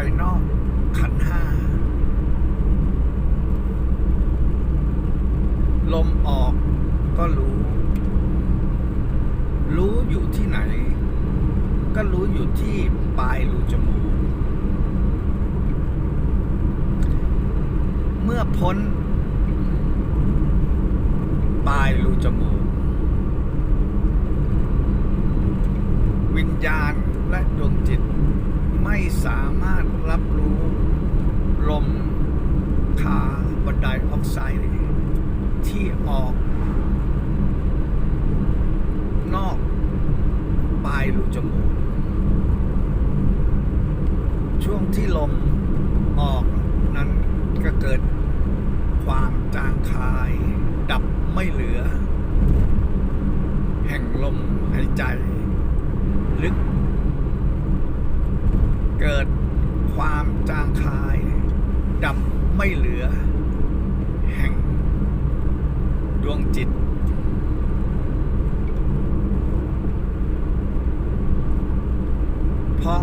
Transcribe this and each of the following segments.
ไปนอกขันห้า ลมออกก็รู้ รู้อยู่ที่ไหน ก็รู้อยู่ที่ปลายรูจมูก เมื่อพ้น ปลายรูจมูก วิญญาณและดวงจิต ไม่สามารถรับรู้ลมคาร์บอนไดออกไซด์ที่ออก นอกปลายรูจมูก ช่วงที่ลมออกนั้นก็เกิดความจางคาย ดับไม่เหลือ แห่งลมหายใจ ลึก เกิดความ จางคายดับไม่เหลือ แห่ง ดวงจิต เพราะ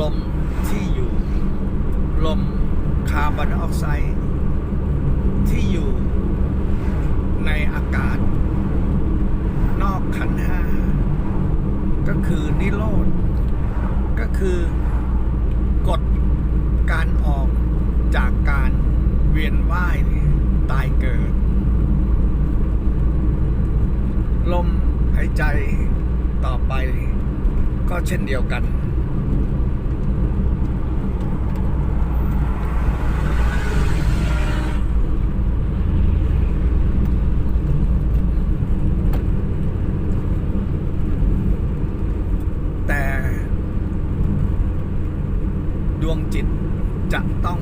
ลมที่อยู่ ลมคาร์บอนออกไซด์ที่อยู่ในอากาศ นอกขันห้า ก็คือนิโรธ ก็คือกฎการออกจากการเวียนว่ายตายเกิด ลมหายใจต่อไปก็เช่นเดียวกัน แต่ ดวงจิตจะต้อง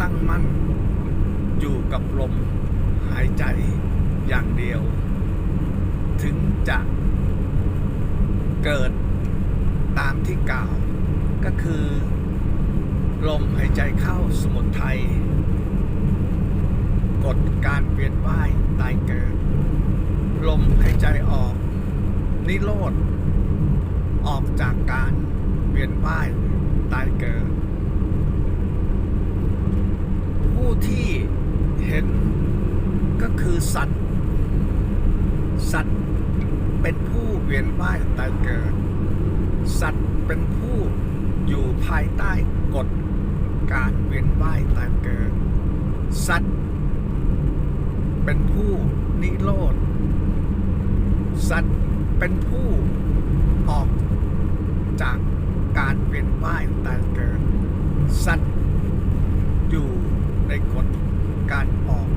ตั้งมั่น อยู่กับลมหายใจอย่างเดียว ถึงจะเกิดตามที่กล่าว ก็คือ ลมหายใจเข้าสมุทัยกฎการเวียนว่ายตายเกิด ลมหายใจออก นิโรธออกจากการเวียนว่าย ตายเกิด ผู้ที่เห็นก็คือสัตว์ สัตว์เป็นผู้เวียนว่ายตายเกิด สัตว์เป็นผู้อยู่ภายใต้กฎการเวียนว่ายตายเกิด สัตว์ เป็นผู้นิโรธ สัตว์เป็นผู้ออกจาก ว่ายตายเกิดสัตว์อยู่ในกฎการออก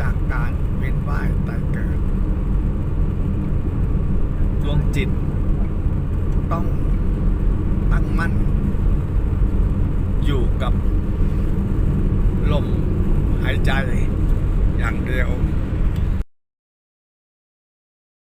จากการเวียนว่ายตายเกิด ดวงจิต ต้องตั้งมั่น อยู่กับลมหายใจอย่างเดียว